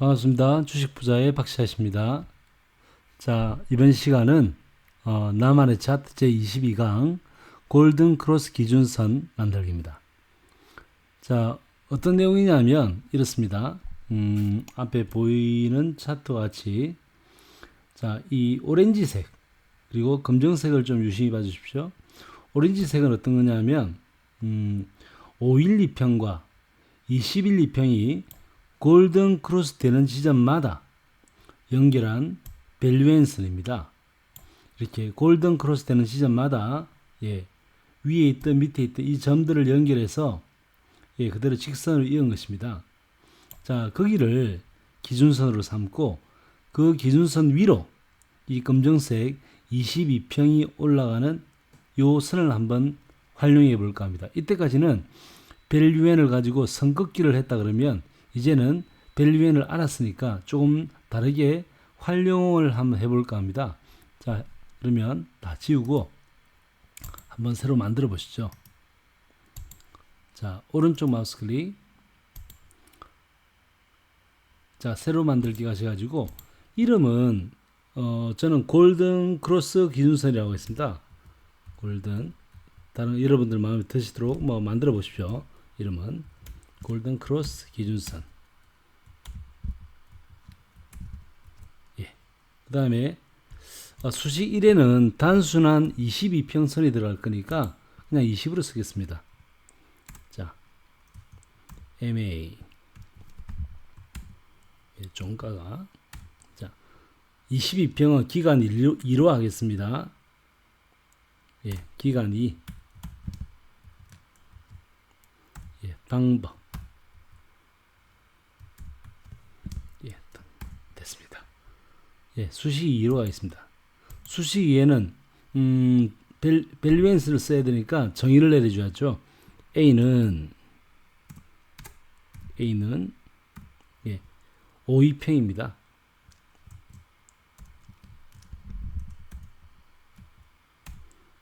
반갑습니다. 주식부자의 박시아입니다. 자, 이번 시간은 어, 나만의 차트 제22강 골든 크로스 기준선 만들기입니다. 자, 어떤 내용이냐면 이렇습니다. 음, 앞에 보이는 차트와 같이 자, 이 오렌지색 그리고 검정색을 좀 유심히 봐 주십시오. 오렌지색은 어떤 거냐면 음, 5일 2평과 21 2평이 골든 크로스 되는 지점마다 연결한 밸류앤선입니다. 이렇게 골든 크로스 되는 지점마다 예, 위에 있던 밑에 있던 이 점들을 연결해서 예, 그대로 직선으로 이은 것입니다. 자, 거기를 기준선으로 삼고 그 기준선 위로 이 검정색 22평이 올라가는 요 선을 한번 활용해 볼까 합니다. 이때까지는 밸류엔을 가지고 선긋기를 했다 그러면 이제는 밸류엔을 알았으니까 조금 다르게 활용을 한번 해볼까 합니다. 자, 그러면 다 지우고 한번 새로 만들어 보시죠. 자, 오른쪽 마우스 클릭. 자, 새로 만들기 가셔가지고 이름은 어, 저는 골든 크로스 기준선이라고 했습니다. 골든 다른 여러분들 마음에 드시도록 뭐 만들어 보십시오. 이름은 골든 크로스 기준선. 예. 그 다음에 어, 수식 1에는 단순한 22평선이 들어갈 거니까 그냥 20으로 쓰겠습니다. 자, MA 예, 종가가 자 22평은 기간 2로, 2로 하겠습니다. 예, 기간 2 예, 방법 예, 됐습니다. 예, 수식 2로 하겠습니다. 수식 2에는 음, 벨, 밸류엔스를 써야 되니까 정의를 내려줘야죠. A는 A는 예, 5위평입니다.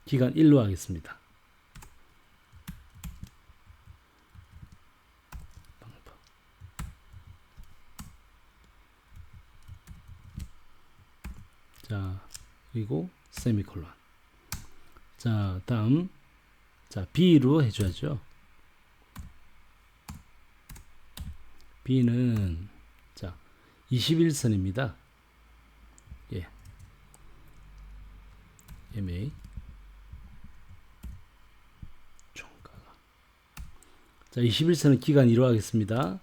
기간 1로 하겠습니다. 자, 그리고 세미콜론. 자, 다음 자, B로 해 줘야죠. B는 자, 21선입니다. 예. MA 총가가 자, 21선은 기간 1로 하겠습니다.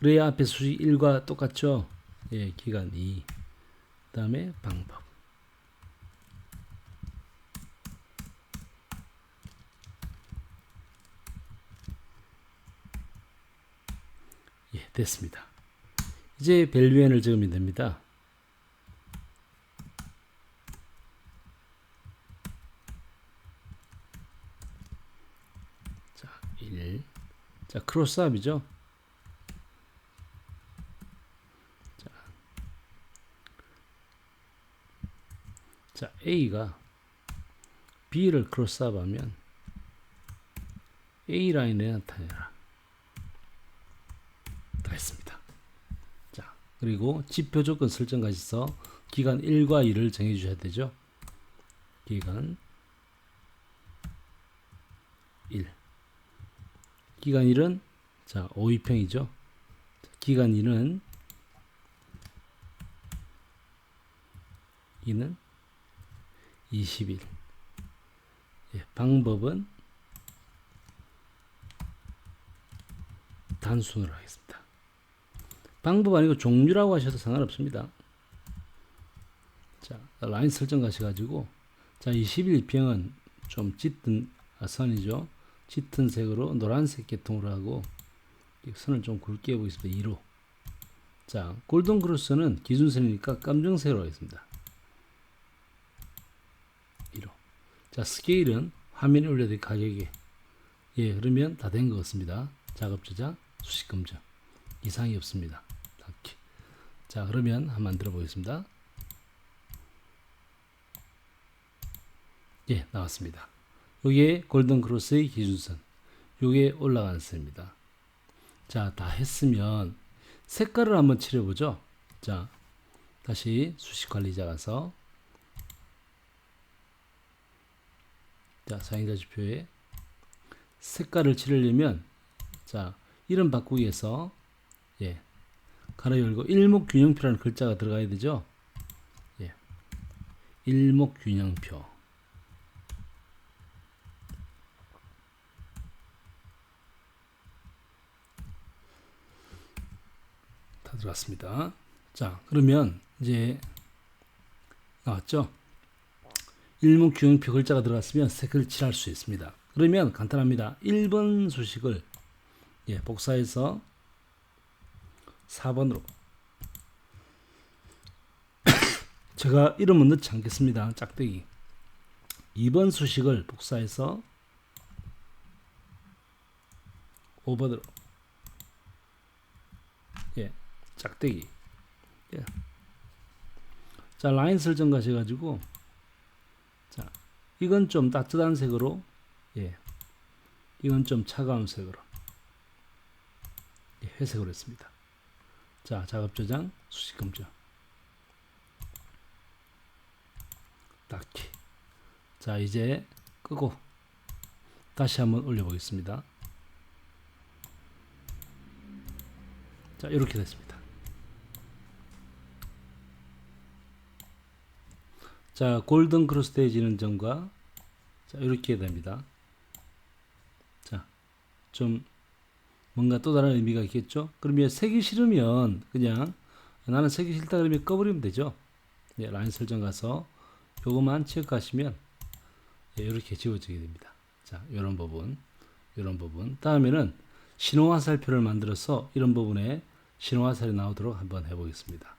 그래야 앞에 수식 1과 똑같죠? 예, 기간 2. 그 다음에 방법. 예, 됐습니다. 이제 밸류엔을 적으면 됩니다. 자, 1. 자, 크로스업이죠. A가 B를 크로스업하면 A 라인에 나타내라. 다 했습니다. 자, 그리고 지표 조건 설정까지 서 기간 1과 2를 정해 주셔야 되죠. 기간 1. 기간 1은 자, 5위평이죠. 기간 2는 2는 20일. 예, 방법은 단순으로 하겠습니다. 방법 아니고 종류라고 하셔도 상관없습니다. 자, 라인 설정 가셔가지고, 자, 21평은 좀 짙은 아, 선이죠. 짙은 색으로 노란색 계통으로 하고, 이 선을 좀 굵게 해보겠습니다. 2로. 자, 골든 크로스는 기준선이니까 검정색으로 하겠습니다. 2로. 자, 스케일은 화면에 올려드릴 가격에. 예, 그러면 다 된 것 같습니다. 작업 저장, 수식 검정. 이상이 없습니다. 딱히. 자, 그러면 한번 만들어 보겠습니다. 예, 나왔습니다. 요게 골든 크로스의 기준선. 요게 올라가는 선입니다. 자, 다 했으면 색깔을 한번 칠해보죠. 자, 다시 수식 관리자 가서 자, 사용자 지표에 색깔을 칠하려면 자, 이름 바꾸기에서 예. 가로 열고 일목균형표라는 글자가 들어가야 되죠. 예. 일목균형표. 다 들어갔습니다. 자, 그러면 이제 나왔죠? 일목균형표 글자가 들어갔으면 색을 칠할 수 있습니다. 그러면 간단합니다. 1번 수식을 예, 복사해서 4번으로 제가 이름은 넣지 않겠습니다. 짝대기 2번 수식을 복사해서 5번으로 예, 짝대기 예. 자 라인 설정 가셔가지고 자 이건 좀 따뜻한 색으로 예 이건 좀 차가운 색으로 예, 회색으로 했습니다. 자, 작업 저장, 수식 검정. 딱히. 자, 이제 끄고 다시 한번 올려 보겠습니다. 자, 이렇게 됐습니다. 자, 골든 크로스 되어지는 점과 자, 이렇게 됩니다. 자, 좀 뭔가 또 다른 의미가 있겠죠? 그러면 색이 싫으면 그냥 나는 색이 싫다 그러면 꺼버리면 되죠. 예, 라인 설정 가서 요거만 체크하시면 예, 이렇게 지워지게 됩니다. 자, 이런 부분, 이런 부분. 다음에는 신호화살표를 만들어서 이런 부분에 신호화살이 나오도록 한번 해보겠습니다.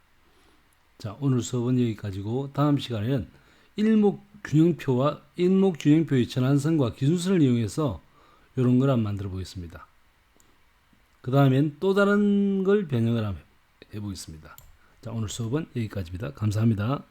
자, 오늘 수업은 여기까지고 다음 시간에는 일목 균형표와 일목 균형표의 전환선과 기준선을 이용해서 이런 걸 한번 만들어 보겠습니다. 그 다음엔 또 다른 걸 변형을 한번 해보겠습니다. 자, 오늘 수업은 여기까지입니다. 감사합니다.